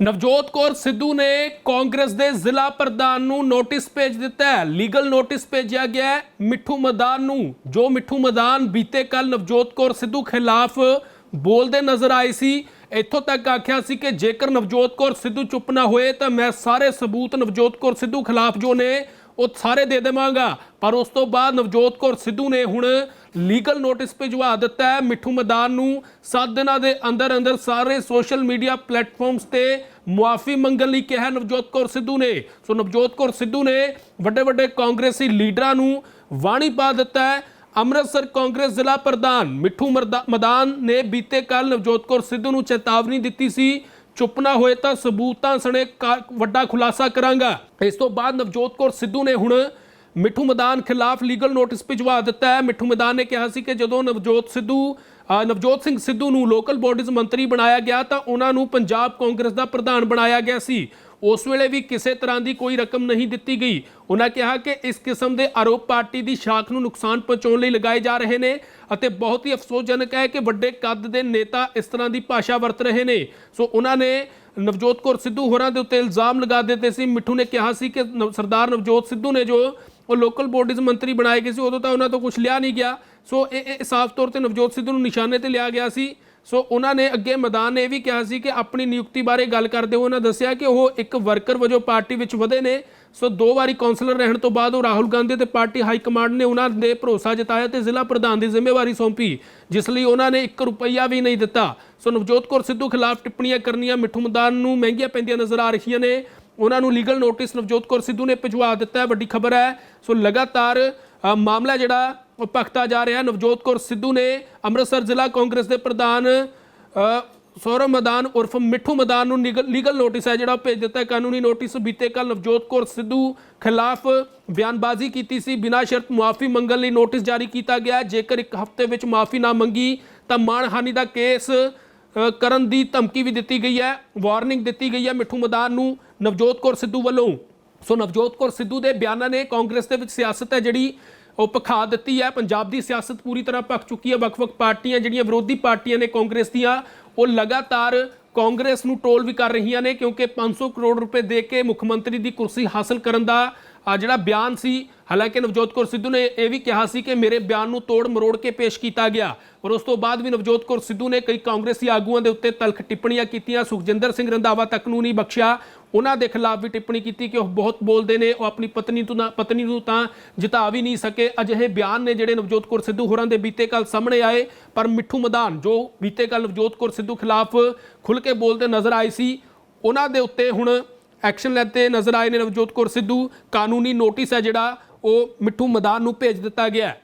ਨਵਜੋਤ ਕੌਰ ਸਿੱਧੂ ਨੇ ਕਾਂਗਰਸ ਦੇ ਜ਼ਿਲ੍ਹਾ ਪ੍ਰਧਾਨ ਨੂੰ ਨੋਟਿਸ ਭੇਜ ਦਿੱਤਾ ਹੈ। ਲੀਗਲ ਨੋਟਿਸ ਭੇਜਿਆ ਗਿਆ ਹੈ ਮਿੱਠੂ ਮਦਾਨ ਨੂੰ, ਜੋ ਮਿੱਠੂ ਮਦਾਨ ਬੀਤੇ ਕੱਲ ਨਵਜੋਤ ਕੌਰ ਸਿੱਧੂ ਖਿਲਾਫ ਬੋਲਦੇ ਨਜ਼ਰ ਆਏ ਸੀ। ਇੱਥੋਂ ਤੱਕ ਆਖਿਆ ਸੀ ਕਿ ਜੇਕਰ ਨਵਜੋਤ ਕੌਰ ਸਿੱਧੂ ਚੁੱਪ ਨਾ ਹੋਏ ਤਾਂ ਮੈਂ ਸਾਰੇ ਸਬੂਤ ਨਵਜੋਤ ਕੌਰ ਸਿੱਧੂ ਖਿਲਾਫ ਜੋ ਨੇ ਉਹ ਸਾਰੇ ਦੇ ਦੇਵਾਂਗਾ। ਪਰ ਉਸ ਤੋਂ ਬਾਅਦ ਨਵਜੋਤ ਕੌਰ ਸਿੱਧੂ ਨੇ ਹੁਣ ਲੀਗਲ ਨੋਟਿਸ ਭਿਜਵਾ ਦਿੱਤਾ ਹੈ ਮਿੱਠੂ ਮਦਾਨ ਨੂੰ। 7 ਦਿਨਾਂ ਦੇ ਅੰਦਰ ਅੰਦਰ ਸਾਰੇ ਸੋਸ਼ਲ ਮੀਡੀਆ ਪਲੇਟਫਾਰਮਸ ਤੇ ਮੁਆਫੀ ਮੰਗਣ ਲਈ ਕਿਹਾ ਨਵਜੋਤ ਕੌਰ ਸਿੱਧੂ ਨੇ। ਸੋ ਨਵਜੋਤ ਕੌਰ ਸਿੱਧੂ ਨੇ ਵੱਡੇ ਵੱਡੇ ਕਾਂਗਰਸੀ ਲੀਡਰਾਂ ਨੂੰ ਵਾਣੀ ਪਾ ਦਿੱਤਾ ਹੈ। ਅੰਮ੍ਰਿਤਸਰ ਕਾਂਗਰਸ ਜ਼ਿਲ੍ਹਾ ਪ੍ਰਧਾਨ ਮਿੱਠੂ ਮਰਦਾ- ਮਦਾਨ ਨੇ ਬੀਤੇ ਕੱਲ ਨਵਜੋਤ ਕੌਰ ਸਿੱਧੂ ਨੂੰ ਚੇਤਾਵਨੀ ਦਿੱਤੀ ਸੀ ਚੁੱਪ ਨਾ ਹੋਏ ਤਾਂ ਸਬੂਤਾਂ ਸਣੇ ਕਾ- ਵੱਡਾ ਖੁਲਾਸਾ ਕਰਾਂਗਾ। ਇਸ ਤੋਂ ਬਾਅਦ ਨਵਜੋਤ ਕੌਰ ਸਿੱਧੂ ਨੇ ਹੁਣ ਮਿੱਠੂ ਮਦਾਨ ਖਿਲਾਫ ਲੀਗਲ ਨੋਟਿਸ ਭਿਜਵਾ ਦਿੱਤਾ ਹੈ। ਮਿੱਠੂ ਮਦਾਨ ਨੇ ਕਿਹਾ ਸੀ ਕਿ ਜਦੋਂ ਨਵਜੋਤ ਸਿੱਧੂ ਨਵਜੋਤ ਸਿੰਘ ਸਿੱਧੂ ਨੂੰ ਲੋਕਲ ਬੋਡੀਜ਼ ਮੰਤਰੀ ਬਣਾਇਆ ਗਿਆ ਤਾਂ ਉਹਨਾਂ ਨੂੰ ਪੰਜਾਬ ਕਾਂਗਰਸ ਦਾ ਪ੍ਰਧਾਨ ਬਣਾਇਆ ਗਿਆ ਸੀ। ਉਸ ਵੇਲੇ ਵੀ ਕਿਸੇ ਤਰ੍ਹਾਂ ਦੀ ਕੋਈ ਰਕਮ ਨਹੀਂ ਦਿੱਤੀ ਗਈ। ਉਹਨਾਂ ਕਿਹਾ ਕਿ ਇਸ ਕਿਸਮ ਦੇ ਆਰੋਪ ਪਾਰਟੀ ਦੀ ਸ਼ਾਖ ਨੂੰ ਨੁਕਸਾਨ ਪਹੁੰਚਾਉਣ ਲਈ ਲਗਾਏ ਜਾ ਰਹੇ ਨੇ ਅਤੇ ਬਹੁਤ ਹੀ ਅਫਸੋਸਜਨਕ ਹੈ ਕਿ ਵੱਡੇ ਕੱਦ ਦੇ ਨੇਤਾ ਇਸ ਤਰ੍ਹਾਂ ਦੀ ਭਾਸ਼ਾ ਵਰਤ ਰਹੇ ਨੇ। ਸੋ ਉਹਨਾਂ ਨੇ ਨਵਜੋਤ ਕੌਰ ਸਿੱਧੂ ਹੋਰਾਂ ਦੇ ਉੱਤੇ ਇਲਜ਼ਾਮ ਲਗਾ ਦਿੱਤੇ ਸੀ। ਮਿੱਠੂ ਨੇ ਕਿਹਾ ਸੀ ਕਿ ਨਵ- ਸਰਦਾਰ ਨਵਜੋਤ ਸਿੱਧੂ ਨੇ ਜੋ ਉਹ ਲੋਕਲ ਬੋਡੀਜ਼ ਮੰਤਰੀ ਬਣਾਏ ਗਏ ਸੀ, ਉਦੋਂ ਤਾਂ ਉਹਨਾਂ ਤੋਂ ਕੁਝ ਲਿਆ ਨਹੀਂ ਗਿਆ। ਸੋ ਇਹ ਇਹ ਸਾਫ਼ ਤੌਰ ਤੇ ਨਵਜੋਤ ਸਿੱਧੂ ਨੂੰ ਨਿਸ਼ਾਨੇ ਤੇ ਲਿਆ ਗਿਆ ਸੀ। ਸੋ ਉਹਨਾਂ ਨੇ ਅੱਗੇ ਮੈਦਾਨ ਨੇ ਇਹ ਵੀ ਕਿਹਾ ਸੀ ਕਿ ਆਪਣੀ ਨਿਯੁਕਤੀ ਬਾਰੇ ਗੱਲ ਕਰਦੇ ਹੋਏ ਉਹਨਾਂ ਦੱਸਿਆ ਕਿ ਉਹ ਇੱਕ ਵਰਕਰ ਵਜੋਂ ਪਾਰਟੀ ਵਿੱਚ ਵਧੇ ਨੇ। ਸੋ ਦੋ ਵਾਰੀ ਕਾਉਂਸਲਰ ਰਹਿਣ ਤੋਂ ਬਾਅਦ ਉਹ ਰਾਹੁਲ ਗਾਂਧੀ ਤੇ ਪਾਰਟੀ ਹਾਈ ਕਮਾਂਡ ਨੇ ਉਹਨਾਂ ਦੇ ਭਰੋਸਾ ਜਤਾਇਆ ਤੇ ਜ਼ਿਲ੍ਹਾ ਪ੍ਰਧਾਨ ਦੀ ਜ਼ਿੰਮੇਵਾਰੀ ਸੌਂਪੀ, ਜਿਸ ਲਈ ਉਹਨਾਂ ਨੇ 1 ਰੁਪਈਆ ਵੀ ਨਹੀਂ ਦਿੱਤਾ। ਸੋ ਨਵਜੋਤ ਕੌਰ ਸਿੱਧੂ ਖਿਲਾਫ ਟਿੱਪਣੀਆਂ ਕਰਨੀਆਂ ਮਿੱਠੂ ਮਦਾਨ ਨੂੰ ਮਹਿੰਗੀਆਂ ਪੈਂਦੀਆਂ ਨਜ਼ਰ ਆ ਰਹੀਆਂ ਨੇ। ਉਹਨਾਂ ਨੂੰ ਲੀਗਲ ਨੋਟਿਸ ਨਵਜੋਤ ਕੌਰ ਸਿੱਧੂ ਨੇ ਭਿਜਵਾ ਦਿੱਤਾ ਹੈ। ਵੱਡੀ ਖਬਰ ਹੈ, ਸੋ ਲਗਾਤਾਰ ਮਾਮਲਾ ਜਿਹੜਾ ਉਹ ਭਖਤਾ ਜਾ ਰਿਹਾ ਨਵਜੋਤ ਕੌਰ ਸਿੱਧੂ ਨੇ ਅੰਮ੍ਰਿਤਸਰ ਜ਼ਿਲ੍ਹਾ ਕਾਂਗਰਸ ਦੇ ਪ੍ਰਧਾਨ ਅ, ਸੌਰਵ ਮਦਾਨ ਉਰਫ ਮਿੱਠੂ ਮਦਾਨ ਨੂੰ ਲੀਗਲ ਨੋਟਿਸ ਹੈ ਜਿਹੜਾ ਉਹ ਭੇਜ ਦਿੱਤਾ ਹੈ। ਕਾਨੂੰਨੀ ਨੋਟਿਸ ਬੀਤੇ ਕੱਲ ਨਵਜੋਤ ਕੌਰ ਸਿੱਧੂ ਖਿਲਾਫ ਬਿਆਨਬਾਜ਼ੀ ਕੀਤੀ ਸੀ। ਬਿਨਾਂ ਸ਼ਰਤ ਮੁਆਫੀ ਮੰਗਣ ਲਈ ਨੋਟਿਸ ਜਾਰੀ ਕੀਤਾ ਗਿਆ ਜੇਕਰ ਇੱਕ ਹਫ਼ਤੇ ਵਿੱਚ ਮੁਆਫੀ ਨਾ ਮੰਗੀ ਤਾਂ ਮਾਣਹਾਨੀ ਦਾ ਕੇਸ ਕਰਨ ਦੀ ਧਮਕੀ ਵੀ ਦਿੱਤੀ ਗਈ ਹੈ। ਵਾਰਨਿੰਗ ਦਿੱਤੀ ਗਈ ਹੈ ਮਿੱਠੂ ਮਦਾਨ ਨੂੰ ਨਵਜੋਤ ਕੌਰ ਸਿੱਧੂ ਵੱਲੋਂ। ਸੋ ਨਵਜੋਤ ਕੌਰ ਸਿੱਧੂ ਦੇ ਬਿਆਨਾਂ ਨੇ ਕਾਂਗਰਸ ਦੇ ਵਿੱਚ ਸਿਆਸਤ ਹੈ ਜਿਹੜੀ ਉਹ ਪਖਾ ਦਿੱਤੀ ਹੈ। ਪੰਜਾਬ ਦੀ ਸਿਆਸਤ ਪੂਰੀ ਤਰ੍ਹਾਂ ਭਖ ਚੁੱਕੀ ਹੈ। ਵੱਖ-ਵੱਖ ਪਾਰਟੀਆਂ ਜਿਹੜੀਆਂ ਵਿਰੋਧੀ ਪਾਰਟੀਆਂ ਨੇ ਕਾਂਗਰਸ ਦੀਆਂ, ਉਹ ਲਗਾਤਾਰ ਕਾਂਗਰਸ ਨੂੰ ਟੋਲ ਵੀ ਕਰ ਰਹੀਆਂ ਨੇ ਕਿਉਂਕਿ 500 ਕਰੋੜ ਰੁਪਏ ਦੇ ਕੇ ਮੁੱਖ ਮੰਤਰੀ ਦੀ ਕੁਰਸੀ ਹਾਸਲ ਕਰਨ ਦਾ ਜਿਹੜਾ ਬਿਆਨ ਸੀ, ਹਾਲਾਂਕਿ ਨਵਜੋਤ ਕੌਰ ਸਿੱਧੂ ਨੇ ਇਹ ਵੀ ਕਿਹਾ ਸੀ ਕਿ ਮੇਰੇ ਬਿਆਨ ਨੂੰ ਤੋੜ ਮਰੋੜ ਕੇ ਪੇਸ਼ ਕੀਤਾ ਗਿਆ। ਪਰ ਉਸ ਤੋਂ ਬਾਅਦ ਵੀ ਨਵਜੋਤ ਕੌਰ ਸਿੱਧੂ ਨੇ ਕਈ ਕਾਂਗਰਸੀ ਆਗੂਆਂ ਦੇ ਉੱਤੇ ਤਲਖ ਟਿੱਪਣੀਆਂ ਕੀਤੀਆਂ। ਸੁਖਜਿੰਦਰ ਸਿੰਘ ਰੰਧਾਵਾ ਤੱਕ ਨੂੰ ਨਹੀਂ ਬਖਸ਼ਿਆ। ਉਹਨਾਂ ਦੇ ਖਿਲਾਫ ਵੀ ਟਿੱਪਣੀ ਕੀਤੀ ਕਿ ਉਹ ਬਹੁਤ ਬੋਲਦੇ ਨੇ, ਉਹ ਆਪਣੀ ਪਤਨੀ ਤੋਂ ਨਾ- ਪਤਨੀ ਨੂੰ ਤਾਂ ਜਿਤਾ ਵੀ ਨਹੀਂ ਸਕੇ। ਅਜਿਹੇ ਬਿਆਨ ਨੇ ਜਿਹੜੇ ਨਵਜੋਤ ਕੌਰ ਸਿੱਧੂ ਹੋਰਾਂ ਦੇ ਬੀਤੇ ਕੱਲ ਸਾਹਮਣੇ ਆਏ, ਪਰ ਮਿੱਠੂ ਮਦਾਨ, ਜੋ ਬੀਤੇ ਕੱਲ ਨਵਜੋਤ ਕੌਰ ਸਿੱਧੂ ਖਿਲਾਫ ਖੁੱਲ ਕੇ ਬੋਲਦੇ ਨਜ਼ਰ ਆਏ ਸੀ, ਉਹਨਾਂ ਦੇ ਉੱਤੇ ਹੁਣ ਐਕਸ਼ਨ ਲੈਤੇ ਨਜ਼ਰ ਆਏ ਨੇ ਨਵਜੋਤ ਕੌਰ ਸਿੱਧੂ। ਕਾਨੂੰਨੀ ਨੋਟਿਸ ਹੈ ਜਿਹੜਾ, ਉਹ ਮਿੱਠੂ ਮਦਾਨ ਨੂੰ ਭੇਜ ਦਿੱਤਾ ਗਿਆ ਹੈ।